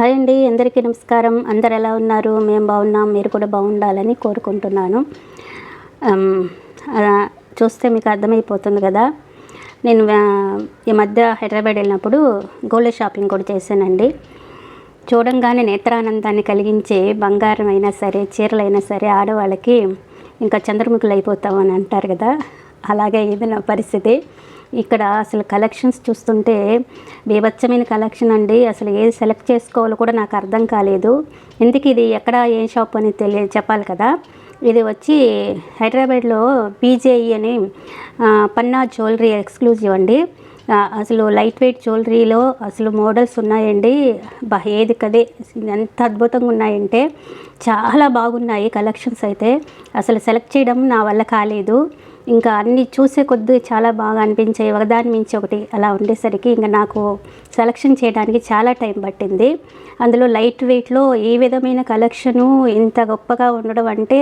Hi అండి అందరికీ నమస్కారం. అందరు ఎలా ఉన్నారు? మేము బాగున్నాం మీరు కూడా బాగుండాలని కోరుకుంటున్నాను. చూస్తే మీకు అర్థమైపోతుంది కదా. నేను ఈ మధ్య హైదరాబాద్ వెళ్ళినప్పుడు గోల్డ్ షాపింగ్ కూడా చేశానండి. చూడంగానే నేత్రానందాన్ని కలిగించే బంగారం అయినా సరే చీరలైనా సరే ఆడవాళ్ళకి ఇంకా చంద్రముఖులు అయిపోతామని అంటారు కదా. అలాగే ఇది నా పరిస్థితి. ఇక్కడ అసలు కలెక్షన్స్ చూస్తుంటే బీభత్సమైన కలెక్షన్ అండి. అసలు ఏది సెలెక్ట్ చేసుకోవాలో కూడా నాకు అర్థం కాలేదు. ఎందుకు ఇది ఎక్కడ ఏ షాప్ అని తెలియ చెప్పాలి కదా. ఇది వచ్చి హైదరాబాద్లో పీజేఈ అని పన్నా జ్యువెలరీ ఎక్స్క్లూజివ్ అండి. అసలు లైట్ వెయిట్ జ్యువెలరీలో అసలు మోడల్స్ ఉన్నాయండి. ఏది కదే ఎంత అద్భుతంగా ఉన్నాయంటే చాలా బాగున్నాయి కలెక్షన్స్ అయితే. అసలు సెలెక్ట్ చేయడం నా వల్ల కాలేదు. ఇంకా అన్ని చూసే కొద్దీ చాలా బాగా అనిపించాయి. ఒకదాని మించి ఒకటి అలా ఉండేసరికి ఇంకా నాకు సెలెక్షన్ చేయడానికి చాలా టైం పట్టింది. అందులో లైట్ వెయిట్లో ఏ విధమైన కలెక్షను ఇంత గొప్పగా ఉండడం అంటే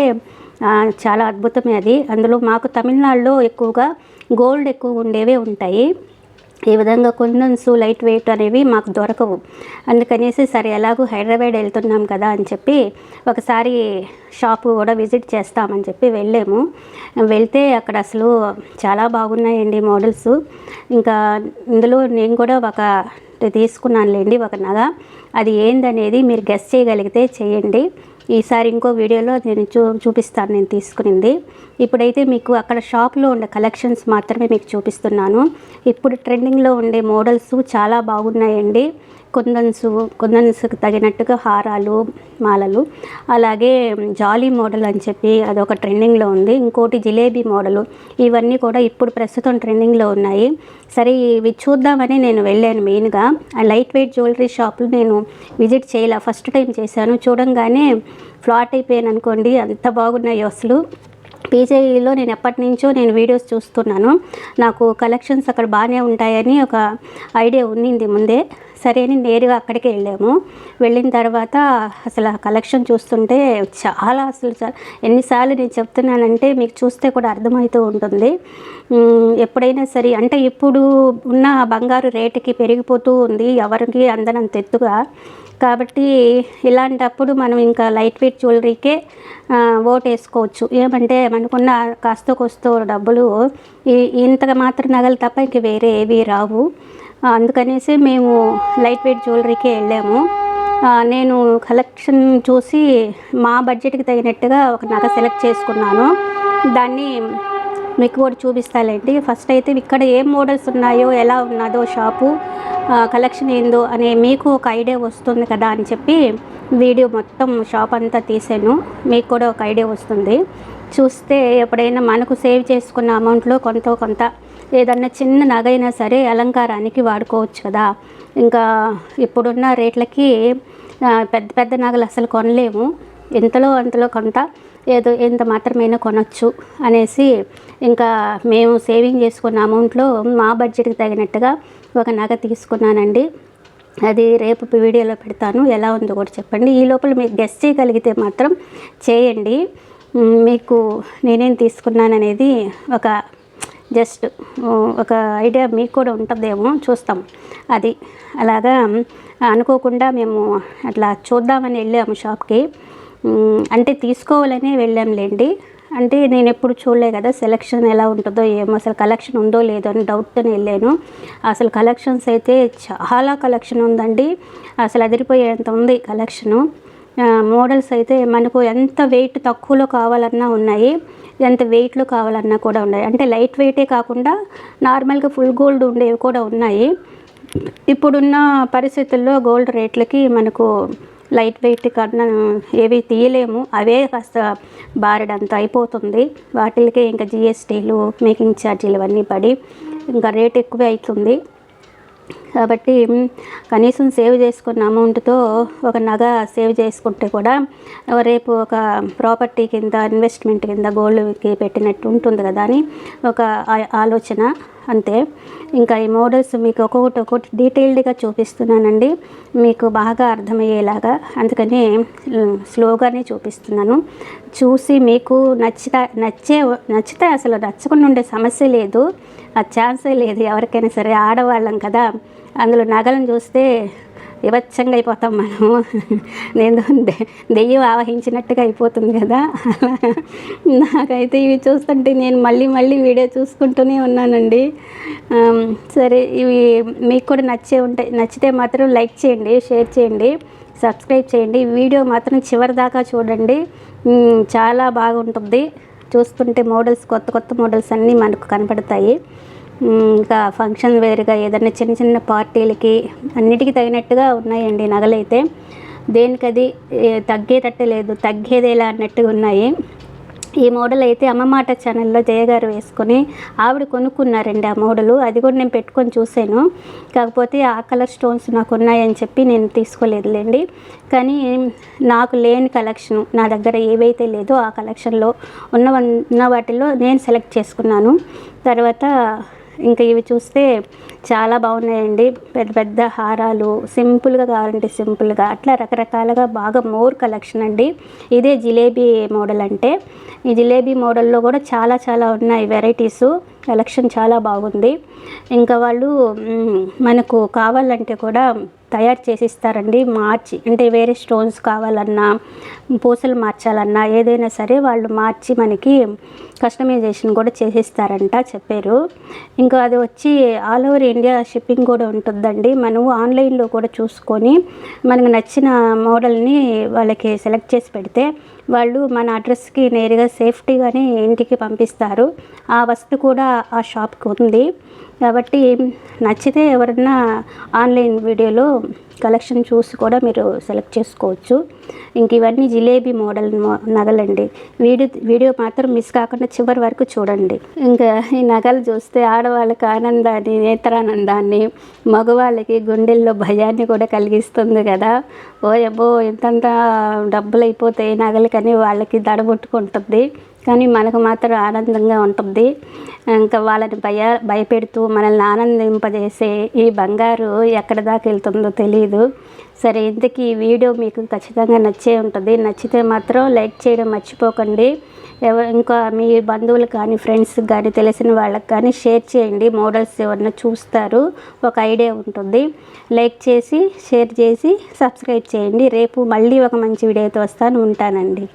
చాలా అద్భుతమే అది. అందులో మాకు తమిళనాడులో ఎక్కువగా గోల్డ్ ఎక్కువ ఉండేవే ఉంటాయి. ఈ విధంగా కుందన్స్ లైట్ వెయిట్ అనేవి మాకు దొరకవు. అందుకనేసి సరే ఎలాగో హైదరాబాద్ వెళ్తున్నాం కదా అని చెప్పి ఒకసారి షాపు కూడా విజిట్ చేస్తామని చెప్పి వెళ్ళాము. వెళ్తే అక్కడ అసలు చాలా బాగున్నాయండి మోడల్స్. ఇంకా ఇందులో నేను కూడా ఒక తీసుకున్నానులేండి ఒక నగ. అది ఏందనేది మీరు గెస్ చేయగలిగితే చేయండి. ఈసారి ఇంకో వీడియోలో నేను చూ చూపిస్తాను నేను తీసుకునింది. ఇప్పుడైతే మీకు అక్కడ షాప్లో ఉండే కలెక్షన్స్ మాత్రమే మీకు చూపిస్తున్నాను. ఇప్పుడు ట్రెండింగ్లో ఉండే మోడల్స్ చాలా బాగున్నాయండి. కుందన్సు కుందన్స్కి తగినట్టుగా హారాలు మాలలు అలాగే జాలీ మోడల్ అని చెప్పి అదొక ట్రెండింగ్లో ఉంది. ఇంకోటి జిలేబీ మోడలు. ఇవన్నీ కూడా ఇప్పుడు ప్రస్తుతం ట్రెండింగ్లో ఉన్నాయి. సరే ఇవి చూద్దామని నేను వెళ్ళాను మెయిన్గా. లైట్ వెయిట్ జ్యువెలరీ షాప్లు నేను విజిట్ చేయలే. ఫస్ట్ టైం చేశాను. చూడంగానే ఫ్లాట్ అయిపోయాను అనుకోండి అంత బాగున్నాయి అసలు. పీజేఈలో నేను ఎప్పటి నుంచో నేను వీడియోస్ చూస్తున్నాను. నాకు కలెక్షన్స్ అక్కడ బాగానే ఉంటాయని ఒక ఐడియా ఉన్నింది ముందే. సరే అని నేరుగా అక్కడికి వెళ్ళాము. వెళ్ళిన తర్వాత అసలు ఆ కలెక్షన్ చూస్తుంటే చాలా అసలు ఎన్నిసార్లు నేను చెప్తున్నానంటే మీకు చూస్తే కూడా అర్థమవుతూ ఉంటుంది. ఎప్పుడైనా సరే అంటే ఇప్పుడు ఉన్న బంగారు రేటుకి పెరిగిపోతూ ఉంది. ఎవరికి అందనంత ఎత్తుగా కాబట్టి ఇలాంటప్పుడు మనం ఇంకా లైట్ వెయిట్ జ్యువెలరీకే ఆ, ఓట్ వేసుకోవచ్చు ఏమంటే మనకున్న కాస్త కోస్తో డబ్బులు ఇంతగా మాత్రం నగలు తప్ప ఇంక వేరే ఏవి రావు. అందుకనేసి మేము లైట్ వెయిట్ జ్యువెలరీకే వెళ్ళాము. నేను కలెక్షన్ చూసి మా బడ్జెట్కి తగినట్టుగా ఒక నగ సెలెక్ట్ చేసుకున్నాను. దాన్ని మీకు కూడా చూపిస్తాలేండి ఫస్ట్ అయితే ఇక్కడ ఏం మోడల్స్ ఉన్నాయో ఎలా ఉన్నదో షాపు కలెక్షన్ ఏందో అనే మీకు ఒక ఐడియా వస్తుంది కదా అని చెప్పి వీడియో మొత్తం షాప్ అంతా తీసాను. మీకు కూడా ఒక ఐడియా వస్తుంది. చూస్తే ఎప్పుడైనా మనకు సేవ్ చేసుకున్న అమౌంట్లో కొంత కొంత ఏదన్నా చిన్న నగైనా సరే అలంకారానికి వాడుకోవచ్చు కదా. ఇంకా ఇప్పుడున్న రేట్లకి పెద్ద పెద్ద నగలు అసలు కొనలేము. ఎంతలో అంతలో కొంత ఏదో ఎంత మాత్రమైనా కొనొచ్చు అనేసి ఇంకా మేము సేవింగ్ చేసుకున్న అమౌంట్లో మా బడ్జెట్కి తగినట్టుగా ఒక నగ తీసుకున్నానండి. అది రేపు వీడియోలో పెడతాను. ఎలా ఉందో కూడా చెప్పండి. ఈ లోపల మీకు గెస్ట్ చేయగలిగితే మాత్రం చేయండి. మీకు నేనేం తీసుకున్నాననేది ఒక జస్ట్ ఒక ఐడియా మీకు కూడా ఉంటుందేమో చూస్తాం. అది అలాగా అనుకోకుండా మేము అట్లా చూద్దామని వెళ్ళాము షాప్కి. అంటే తీసుకోవాలనే వెళ్ళాంలేండి. అంటే నేను ఎప్పుడు చూడలే కదా సెలెక్షన్ ఎలా ఉంటుందో ఏమో అసలు కలెక్షన్ ఉందో లేదో అని డౌట్తోనే వెళ్ళాను. అసలు కలెక్షన్స్ అయితే చాలా కలెక్షన్ ఉందండి. అసలు అదిరిపోయేంత ఉంది కలెక్షను మోడల్స్ అయితే మనకు ఎంత వెయిట్ తక్కువలో కావాలన్నా ఉన్నాయి ఎంత వెయిట్లో కావాలన్నా కూడా ఉన్నాయి. అంటే లైట్ వెయిటే కాకుండా నార్మల్గా ఫుల్ గోల్డ్ ఉండేవి కూడా ఉన్నాయి. ఇప్పుడున్న పరిస్థితుల్లో గోల్డ్ రేట్లకి మనకు లైట్ వెయిట్ కన్నా ఏవి తీయలేము. అవే కాస్త బారెడంత అయిపోతుంది. వాటికి ఇంకా జిఎస్టీలు మేకింగ్ ఛార్జీలు అవన్నీ పడి ఇంకా రేట్ ఎక్కువే అవుతుంది కాబట్టి కనీసం సేవ్ చేసుకున్న అమౌంట్తో ఒక నగ సేవ్ చేసుకుంటే కూడా రేపు ఒక ప్రాపర్టీ కింద ఇన్వెస్ట్మెంట్ కింద గోల్డ్కి పెట్టినట్టు ఉంటుంది కదా అని ఒక ఆలోచన అంతే ఇంకా ఈ మోడల్స్ మీకు ఒక్కొక్కటి ఒక్కొక్కటి డీటెయిల్డ్గా చూపిస్తున్నానండి. మీకు బాగా అర్థమయ్యేలాగా. అందుకని స్లోగానే చూపిస్తున్నాను. చూసి మీకు నచ్చిత నచ్చే నచ్చితే అసలు నచ్చకుండా ఉండే సమస్య లేదు. ఆ ఛాన్సే లేదు ఎవరికైనా సరే ఆడవాళ్ళం కదా. అందులో నగలను చూస్తే వివచ్చంగా అయిపోతాం మనము నేను దెయ్యం ఆవహించినట్టుగా అయిపోతుంది కదా. నాకైతే ఇవి చూస్తుంటే నేను మళ్ళీ మళ్ళీ వీడియో చూసుకుంటూనే ఉన్నానండి. సరే ఇవి మీకు కూడా నచ్చే ఉంటాయి నచ్చితే మాత్రం లైక్ చేయండి షేర్ చేయండి సబ్స్క్రైబ్ చేయండి. వీడియో మాత్రం చివరి దాకా చూడండి. చాలా బాగుంటుంది. చూస్తుంటే మోడల్స్ కొత్త కొత్త మోడల్స్ అన్నీ మనకు కనపడతాయి. ఇంకా ఫంక్షన్ వేరుగా ఏదైనా చిన్న చిన్న పార్టీలకి అన్నిటికీ తగినట్టుగా ఉన్నాయండి నగలైతే. దేనికది తగ్గేటట్టు లేదు తగ్గేదేలా అన్నట్టుగా ఉన్నాయి. ఈ మోడల్ అయితే అమ్మ మాట ఛానల్లో జయగారు వేసుకొని ఆవిడ కొనుక్కున్నారండి ఆ మోడలు అది కూడా నేను పెట్టుకొని చూశాను. కాకపోతే ఆ కలర్ స్టోన్స్ నాకు ఉన్నాయని చెప్పి నేను తీసుకోలేదులేండి. కానీ నాకు లేని కలెక్షన్ నా దగ్గర ఏవైతే లేదో ఆ కలెక్షన్లో ఉన్న ఉన్న వాటిల్లో నేను సెలెక్ట్ చేసుకున్నాను. తర్వాత ఇంకా ఇవి చూస్తే చాలా బాగున్నాయండి. పెద్ద పెద్ద హారాలు సింపుల్గా కావాలంటే సింపుల్గా అట్లా రకరకాలుగా బాగా మోర్ కలెక్షన్ అండి. ఇదే జిలేబీ మోడల్ అంటే. ఈ జిలేబీ మోడల్లో కూడా చాలా చాలా ఉన్నాయి వెరైటీస్. కలెక్షన్ చాలా బాగుంది. ఇంకా వాళ్ళు మనకు కావాలంటే కూడా తయారు చేసి ఇస్తారండి మార్చి అంటే వేరే స్టోన్స్ కావాలన్నా పూసలు మార్చాలన్నా ఏదైనా సరే వాళ్ళు మార్చి మనకి కస్టమైజేషన్ కూడా చేసిస్తారంట చెప్పారు. ఇంకా అది వచ్చి ఆల్ ఓవర్ ఇండియా షిప్పింగ్ కూడా ఉంటుందండి. మనం ఆన్లైన్లో కూడా చూసుకొని మనకు నచ్చిన మోడల్ని వాళ్ళకి సెలెక్ట్ చేసి పెడితే వాళ్ళు మన అడ్రస్కి నేరుగా సేఫ్టీగానే ఇంటికి పంపిస్తారు. ఆ వస్తువు కూడా ఆ షాప్కి ఉంది. కాబట్టి నచ్చితే ఎవరన్నా ఆన్లైన్ వీడియోలో కలెక్షన్ చూసి కూడా మీరు సెలెక్ట్ చేసుకోవచ్చు. ఇంక ఇవన్నీ జిలేబీ మోడల్ నగలండి. వీడియో వీడియో మాత్రం మిస్ కాకుండా చివరి వరకు చూడండి. ఇంకా ఈ నగలు చూస్తే ఆడవాళ్ళకి ఆనందాన్ని నేత్రానందాన్ని మగవాళ్ళకి గుండెల్లో భయాన్ని కూడా కలిగిస్తుంది కదా. ఓ అబ్బో ఇంతంత డబ్బులు అయిపోతాయి నగలకని వాళ్ళకి దడబుట్టుకుంటుంది. కానీ మనకు మాత్రం ఆనందంగా ఉంటుంది. ఇంకా వాళ్ళని భయ భయపెడుతూ మనల్ని ఆనందింపజేసే ఈ బంగారు ఎక్కడ దాకా వెళ్తుందో తెలియదు సరే ఇంతకీ ఈ వీడియో మీకు ఖచ్చితంగా నచ్చే ఉంటుంది. నచ్చితే మాత్రం లైక్ చేయడం మర్చిపోకండి. ఎవ ఇంకా మీ బంధువులు కానీ ఫ్రెండ్స్ కానీ తెలిసిన వాళ్ళకి కానీ షేర్ చేయండి. మోడల్స్ ఎవరన్నా చూస్తారు ఒక ఐడియా ఉంటుంది. లైక్ చేసి షేర్ చేసి సబ్స్క్రైబ్ చేయండి. రేపు మళ్ళీ ఒక మంచి వీడియోతో వస్తాను. ఉంటానండి.